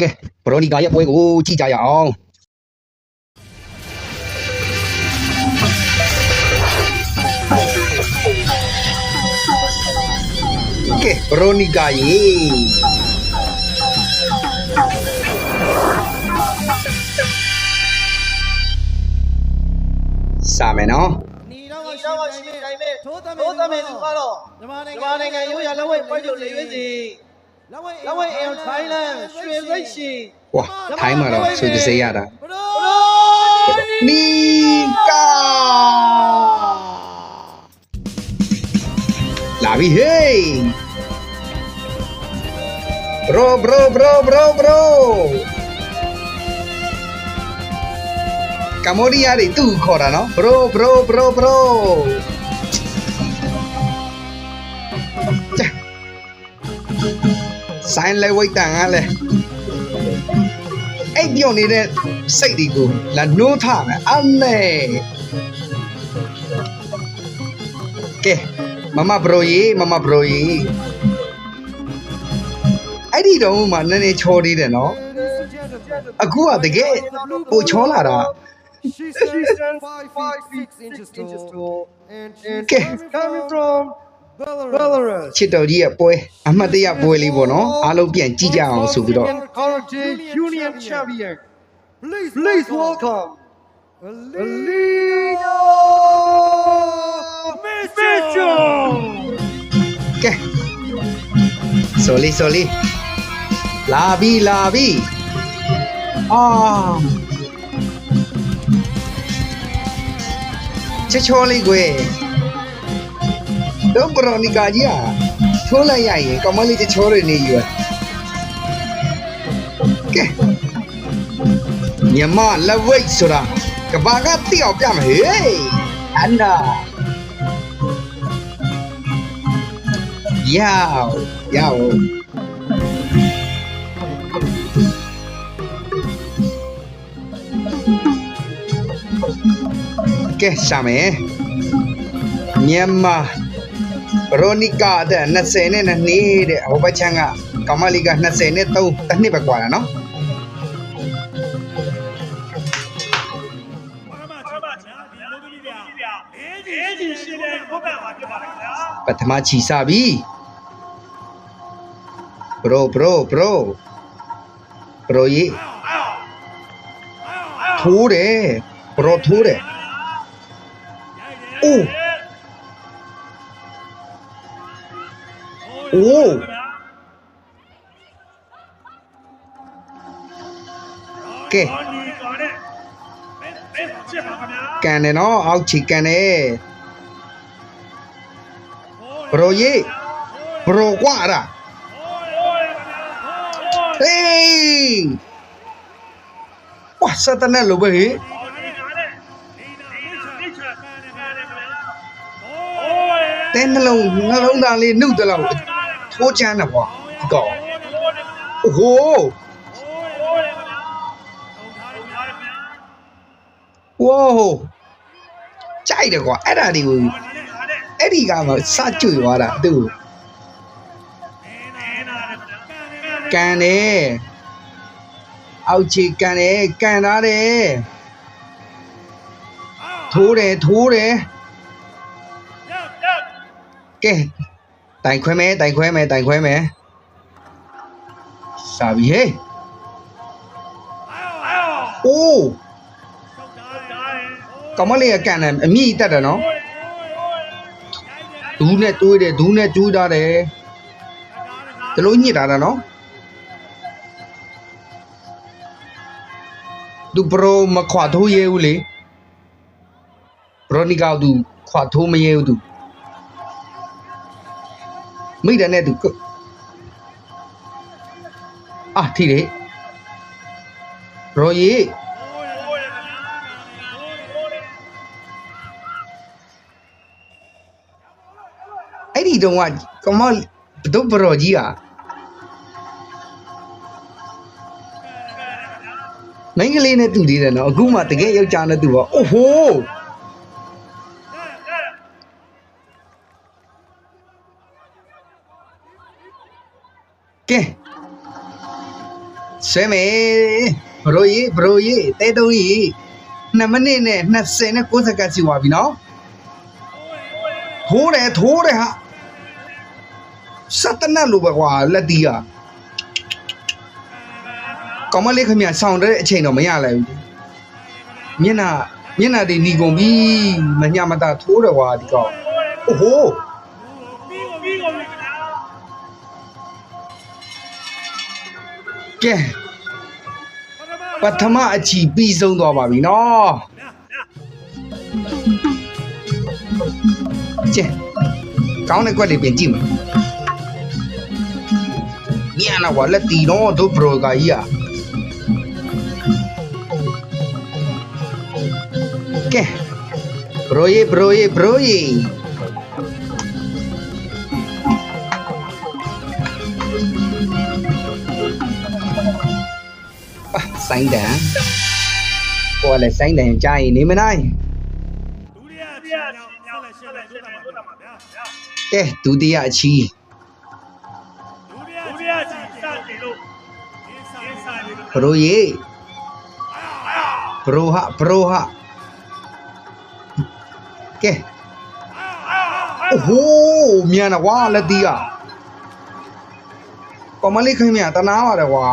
ကဲဘရိုနီကာရဲ့ပွဲကိုကြည့်ကြရအောင်ကဲဘရိုနီကာရေစာမယ်နော်ညီတော့ကဒီရှိတော့တိုရှိင်တိုင်းမဲ့မဲ့ထိုးသမသိုးသမီးသူကတော့မြန်မာနိုမြန်မာနိုင်ငံရိုးရာလက်ဝဲပွဲချုပ်လေရွေးစီ လက်ဝဲလက်ဝဲအင်ထိုင်းလန်ရွှေရိတ်ရှင်ဝါထိုင်းမှာတော့ဆိုကြစေရတာဘ ဆိုင်လေဝိတ်တန်ကလည်းအဲ့ပြော့နေတဲ့စိတ်တွေကိုလာနှိုးထားမယ်အမေကဲမမဘရိုကြီးမမဘရိုကြီးအဲ့ဒီတော့မှနည်းနည်းချောသေးတယ်နော်အခုကတကယ်ပိုချောလာတာ She stands five feet six inches tall and, and Okay. is coming from Belarus. ချစ်တော်ကြီးရဲ့ပွဲအမှတ်တရပွဲလေးပေါ့နော်အားလုံးပြန်ကြည့်ကြအောင်ဆိုပြီးတော့ Karate Union champion. Please, please welcome Alina Mitchell. ကဲဆိုလီဆိုလီလာပြီလာပြီအာချေချောလေးကွယ် တော့ဘရိုနီကာကြီးอ่ะထိုးလိုက်ရရင်ကမလေးချေချောတွေနေယူอ่ะကဲမြမလက်ဝိတ်ဆိုတာကဘာကတိအောင်ပြမယ်ဟေးအန်နာ Yow, yow. ကဲရှာမယ်မြန်မာ ဘရိုနီကာတဲ့20နဲ့2နှစ်တဲ့ဟိုဘက်ချမ်းကကမလီက20နဲ့3တစ်နှစ်ပဲกว่าတာနော်ပထမချီစားပြီဘရိုဘရိုဘရိုဘရိုကြီးထိုးတယ်ဘရိုထိုးတယ်အိုး အိုးကဲကန်တယ်နော်အောက်ချီကန်တယ်ဘရိုကြီးဘရိုကွာရာဟေးဝါစတနဲ့လိုပဲဟေးတဲနှလုံးနှလုံးသားလေးနှုတ်တယ်လို့ ထိုးချမ်းတယ်ကွာဒီကောင်အိုးဟိုဝိုးကြိုက်တယ်ကွာအဲ့ဒါဒီကိုအဲ့ဒီကမှစကြွသွားတာသူ့ကန်တယ်အောက်ချီကန်တယ်ကန်ထားတယ်ထိုးတယ်ထိုးတယ်ကဲ တိုင်ခွဲမယ်တိုင်ခွဲမယ်တိုင်ခွဲမယ်စာပြီဟေးအိုးကမလေးကကန်တယ်အမြင့်တက်တယ်နော်ဒူးနဲ့တွေးတယ်ဒူးနဲ့ကျူးထားတယ်ဒီလိုညစ်တာတာနော်သူပရိုမခွာထိုးရဲဘူးလေဘရိုနီကာသူခွာထိုးမရဲဘူးသူ မိတယ်နဲ့သူကအာထိတယ်ဘရိုကြီးအဲ့ဒီတုန်းကကမဘဒုဘရိုကြီးอ่ะမင်းကလေးနဲ့တူသေးတယ်နော်အခုမှတကယ်ယောက်ျားနဲ့တူပါအိုးဟိုး ကဲ ဆွဲမယ်ဘရိုကြီးဘရိုကြီးတဲတုံးကြီး2မိနစ်နဲ့20နဲ့60စက္ကန့်စီသွားပြီနော်ထိုးတယ်ထိုးတယ်ဟာစက်တနတ်လိုပဲကွာလက်တီးอ่ะကောင်မလေးခမရဆောင်းတဲ့အချိန်တော့မရလိုက်ဘူးမျက်နှာမျက်နှာတွေหนีကုန်ပြီမညမတာထိုးတယ်ကွာဒီကောင်အိုးဟို ကဲပထမအချီပြီးဆုံးသွားပါပြီနော်ကျဲကောင်းတဲ့ကွက်လေးပြင်ကြည့်မယ်ညနာကွာလက်တီတော့တို့ဘရိုကာကြီးอ่ะကဲဘရိုယေဘရိုယေဘရိုယေ အာဆိုင်တန်ကိုယ်လည်းဆိုင်တန်ကြားရင်နေမနိုင်ဒုတိယအချီနောက်ဆက်လက်ရှင်းလိုက်သွားမှာဗျာကဲဒုတိယအချီဒုတိယဒုတိယအချီစတင်လို့ဒီဆိုင်ဆိုင်လေးဘရိုယေဘရိုဟာဘရိုဟာကဲအိုးဟိုးမြန်တော့ကွာလက်တီးอ่ะကောမလေးခင်ဗျာတနာပါတယ်ကွာ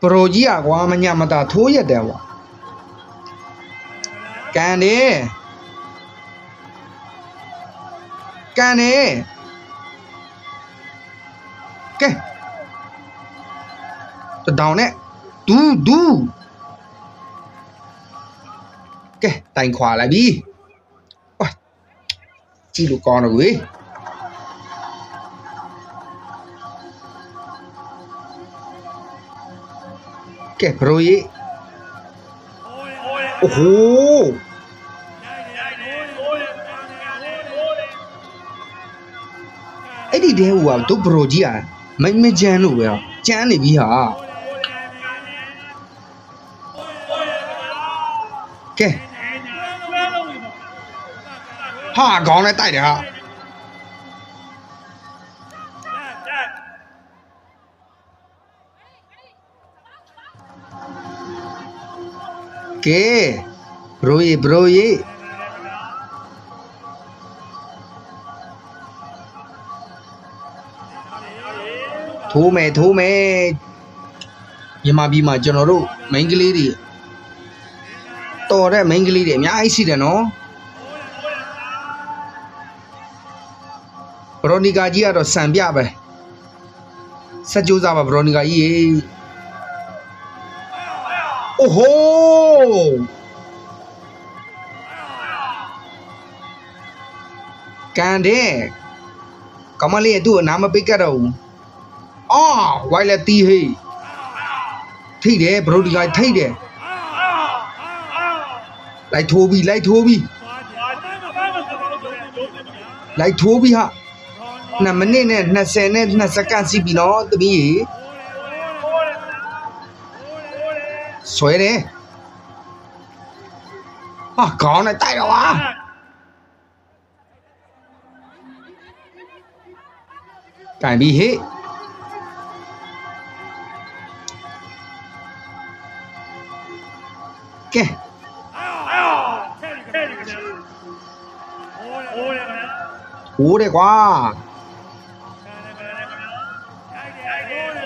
ပရိုကြီးอ่ะကွာမညမတာထိုးရက်တယ်ကွာကန်တယ်ကန်တယ်ကဲတဒေါင်နဲ့ဒူးဒူးကဲတိုင်ခွာလိုက်ပြီဝါကြည့်လို့ကောင်းတော့ကွေ ကဲဘရိုကြီးအိုးဟိုးအဲ့ဒီတဲဟိုကတို့ဘရိုကြီးอ่ะမမကြမ်းလို့ပဲဟာကြမ်းနေပြီဟာကဲဟာခေါင်းနဲ့တိုက်တယ်ဟာ ကဲဘရိုကြီးဘရိုကြီးထိုးမယ်ထိုးမယ်မြန်မာပြည်မှာကျွန်တော်တို့မိန်းကလေးတွေတော်တဲ့မိန်းကလေးတွေအများကြီးရှိတယ်နော်ဘရိုနီကာကြီးကတော့စံပြပဲစက်ကြိုးစားပါဘရိုနီကာကြီးရေအိုးဟိုး ကန်တဲ့ကမလေးကသူ့အနာမပိတ်ကြတော့ဘူးအာဝိုင်လက်တီးဟေးထိတယ်ဘရိုဒီကာထိတယ်လိုက်ထိုးပြီလိုက်ထိုးပြီလိုက်ထိုးပြီဟာ2မိနစ်နဲ့20နဲ့2စက္ကန့်စီးပြီနော်တမီးရေဆွဲတယ် ဟာခေါင်းနဲ့တိုက်တော့ပါတိုင်ပြီဟေးကဲ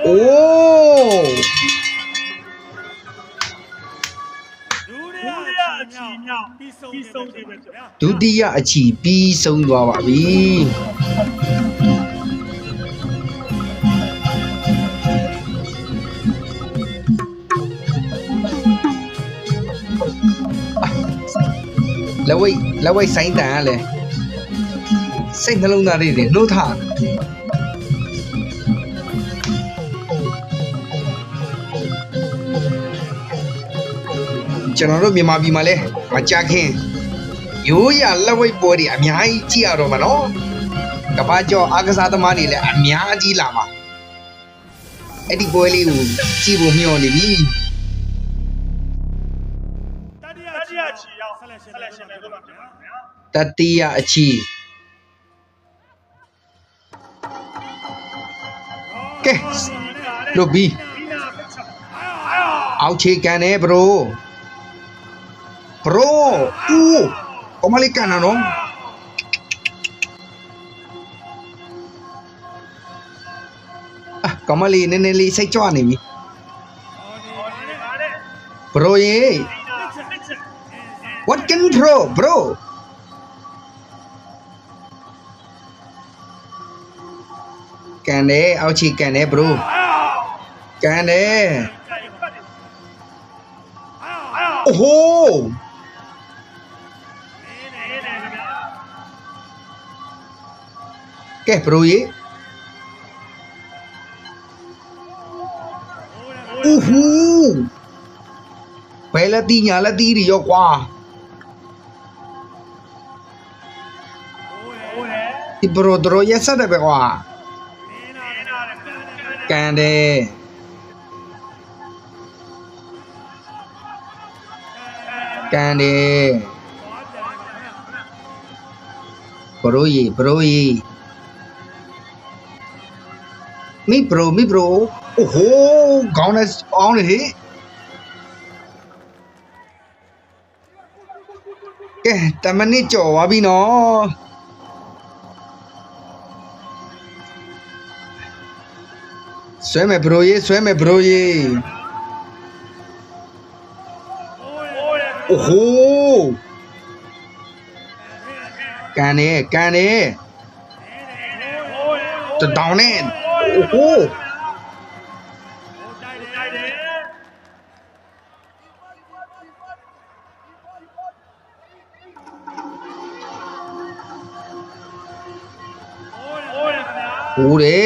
ဟိုး တယ်ကွာအိုးဒုတိယအချီမြောက်ပြီးဆုံးတယ်ဗျာဒုတိယအချီပြီးဆုံးသွားပါပြီလက်ဝိတ်လက်ဝိတ်ဆိုင်တန်ကလည်းစိတ်နှလုံးသားလေးတွေနှုတ်ထား ကျွန်တော်တို့မြန်မာပြည်မှာလဲမကြခင်ရိုးရလက်ဝိတ်ပွဲတွေအများကြီးကြည့်ရတော့မှာနော်ကဘာကျော်အားကစားသမားတွေလည်းအများကြီးလာမှာအဲ့ဒီပွဲလေးကိုကြည့်ဖို့မျှော်နေပြီတတိယအချီရောက်ဆက်လက်ရှင်းလိုက်သွားမှာဗျာတတိယအချီကဲလွတ်ပြီးဒီနာပချာအောက်ခြေကန်တယ်ဘရို ဘရိုဦးကောမလေးကန်တာနော်အာကောမလေးနည်းနည်းလေးစိတ်ကြွနေပြီဟောဒီပါလေဘရိုရေဒီနာပချာပချာ what can throw bro ကန်တယ်အောက်ခြေကန်တယ် bro ကန်တ ကဲဘရိုရေအူဟူဘယ်လက်တီညာလက်တီတွေရောကွာဒီဘရိုဒရိုရက်ဆက်တယ်ပဲကွာကန်တယ်ကန်တယ်ဘရိုရေဘရိုရေ မိဘရိုမိဘရိုအိုဟိုးခေါင်းနဲ့အောင်းနေဟိကဲတမနစ်ကြော်သွားပြီနော်ဆွဲမယ်ဘရိုရေးဆွဲမယ်ဘရိုရေးအိုဟိုးကန်နေကန်နေတဒေါင်းနဲ့ โอ้โหกูเด้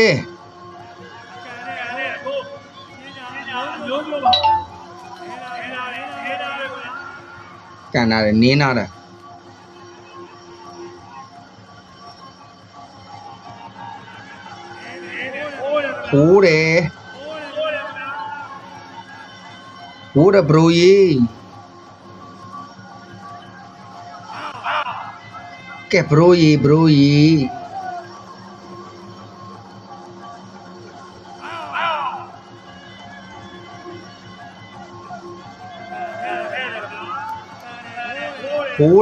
กันอะไรนี้นะเด้ ယ်ကန်တယ်ဟို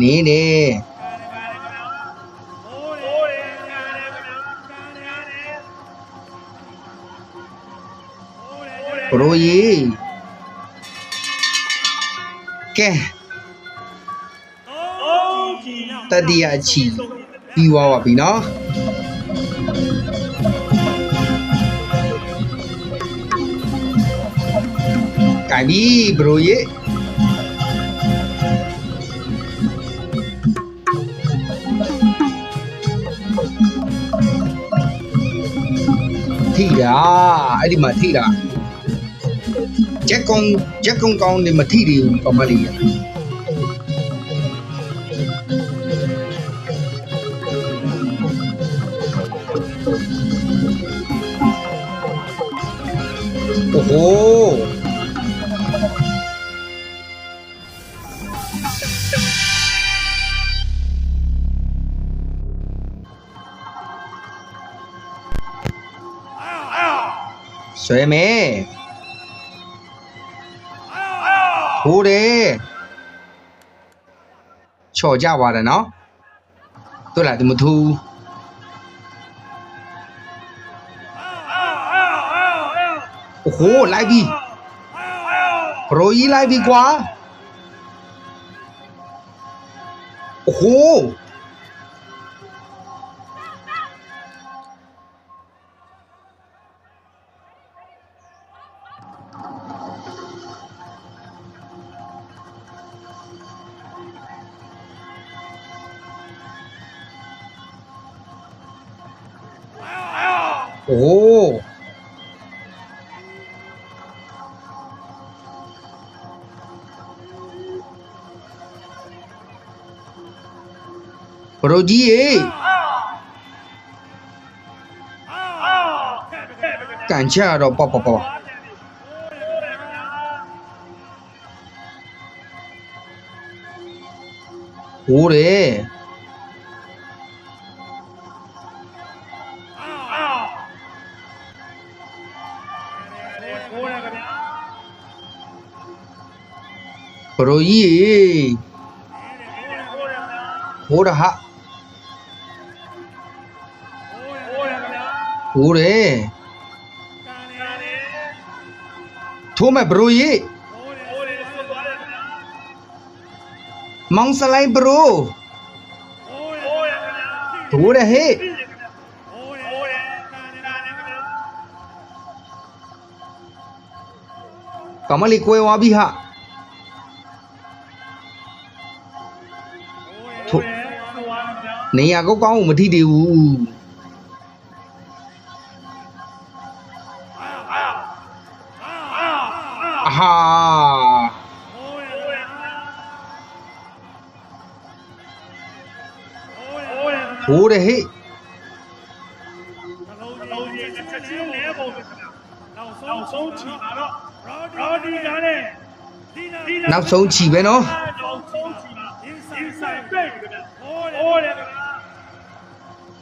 ညညာ bro ရေကဲတတိယအချီပြီးသွားပါပြီနော်ကဲပြီ bro ရေထိတာအဲ့ဒီမှာထိတာ ဂျက်ကုံဂျက်ကုံကောင်းနေမ ဟိုးတယ်ချော်ကြပါတယ်နော်တို့လားဒီမထူးโอ้โหလိုက်ပြီဘရိုကြီးလိုက်ပြီကွာโอ้โห Brody. Kan cia dok pa pa pa. Ore. Bro ye. Ho raha. ဟိုးတယ်ရိုကြီးရေဟိုးရဟာဟိုးတယ်ဗျာဟိုးတယ်ကန်တယ်ထိုးမဲ့ဘရိုကြီးဟိုးတယ်ဟိုးတယ်ဆွတ်သွားတယ်ဗျာမောင်စလိုင်းဘရိုဟိုးတယ်ဟိုးတယ်ဗျာဟိုးတယ်ဟေးဟိုးတယ်ဟိုးတယ်ကန်တယ်ကန်တယ်ဗျာကမလေးကွယ်ဝါပြီဟာဟိုးတယ်ဆွတ်သွားတယ်ဗျာနေရကောက်ကောင်းကိုမထိတည်ဘူး ဟိုးတယ်ဟိုးတယ်ဟိုးတယ်ဟေးနှလုံးကြီးနှလုံးကြီးတစ်ချက်ချင်းလဲပုံပဲခင်ဗျာနောက်ဆုံးနောက်ဆုံးချီပါတော့ရောဒီကလည်းဒီနာဒီနာနောက်ဆုံးချီပဲနော်နောက်ဆုံးချီပါ inside ပြည့်ခင်ဗျာဟိုးတယ်ဟိုးတယ်ခင်ဗျာ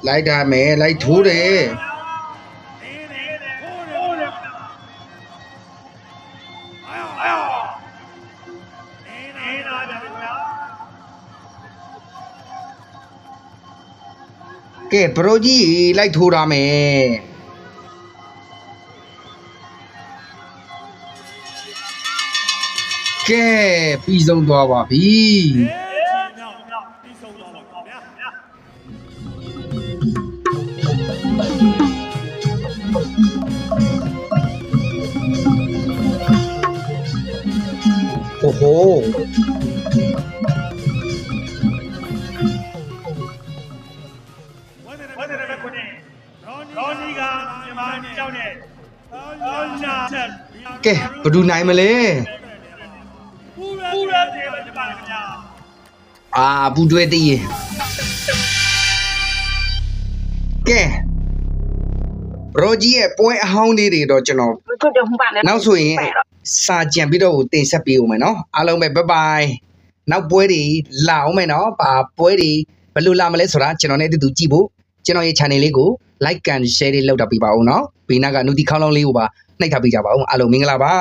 လိုက်တာမယ်လိုက်ထိုးတယ် ကဲဘရိုကြီးလိုက်ထိုးတာမယ်ကဲပြီးဆုံးသွားပါပြီ အေးနောက်နောက်ပြီးဆုံးတော့ပါဗျာဗျာ โอ้โห စီကမြန်မာကြောက်တဲ့သောင်းနာချက်ကဲဘယ်သူနိုင်မလဲပူရပူရပြေပါခင်ဗျာအာဘူးတွဲတည်ရင်ကဲရောကြီးရဲ့ပွဲအဟောင်းလေးတွေတော့ကျွန်တော်နောက်ဆိုရင်စာကြံပြီးတော့ကိုတင်ဆက်ပေးဦးမယ်နော်အားလုံးပဲဘိုင်ဘိုင်နောက်ပွဲတွေလာအောင်မယ်နော်ပါပွဲတွေဘယ်လိုလာမလဲဆိုတာကျွန်တော်နဲ့အတူတူကြည့်ဖို့ ကျွန်တော်ရဲ့ channel လေးကို like and share လေးလုပ်တာပြပါဦးနော်ဘေးနားကနူတီခေါင်းလုံးလေးကိုပါနှိပ်ထားပေးကြပါဦးအားလုံးမင်္ဂလာပါ